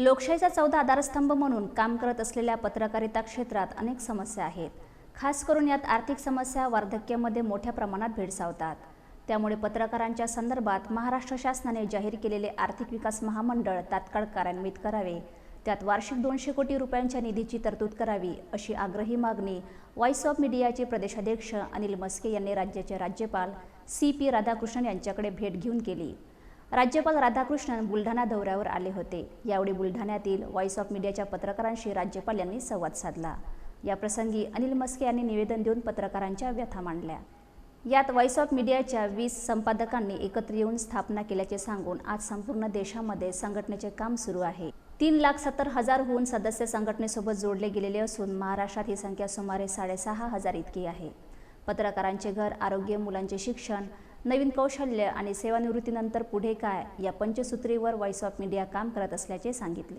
लोकशाहीचा चौदा आधारस्तंभ म्हणून काम करत असलेल्या पत्रकारिता क्षेत्रात अनेक समस्या आहेत. खास करून यात आर्थिक समस्या वार्धक्यामध्ये मोठ्या प्रमाणात भेडसावतात. त्यामुळे पत्रकारांच्या संदर्भात महाराष्ट्र शासनाने जाहीर केलेले आर्थिक विकास महामंडळ तात्काळ कार्यान्वित करावे. त्यात वार्षिक दोनशे कोटी रुपयांच्या निधीची तरतूद करावी अशी आग्रही मागणी व्हॉइस ऑफ मीडियाचे प्रदेशाध्यक्ष अनिल मस्के यांनी राज्याचे राज्यपाल सी पी राधाकृष्णन यांच्याकडे भेट घेऊन केली. राज्यपाल राधाकृष्णन बुलढाणा दौऱ्यावर आले होते. यावेळी बुलढाण्यातील व्हॉइस ऑफ मीडियाच्या पत्रकारांशी राज्यपाल यांनी संवाद साधला. याप्रसंगी अनिल मस्के यांनी निवेदन देऊन पत्रकारांच्या व्यथा मांडल्या. यात व्हॉइस ऑफ मीडियाच्या वीस संपादकांनी एकत्र येऊन स्थापना केल्याचे सांगून आज संपूर्ण देशामध्ये संघटनेचे काम सुरू आहे. तीन लाख सत्तर हजारहून सदस्य संघटनेसोबत जोडले गेलेले असून महाराष्ट्रात ही संख्या सुमारे साडेसहा हजार इतकी आहे. पत्रकारांचे घर आरोग्य मुलांचे शिक्षण नवीन कौशल्य आणि सेवानिवृत्तीनंतर पुढे काय या पंचसूत्रीवर व्हॉइस ऑफ मीडिया काम करत असल्याचे सांगितले.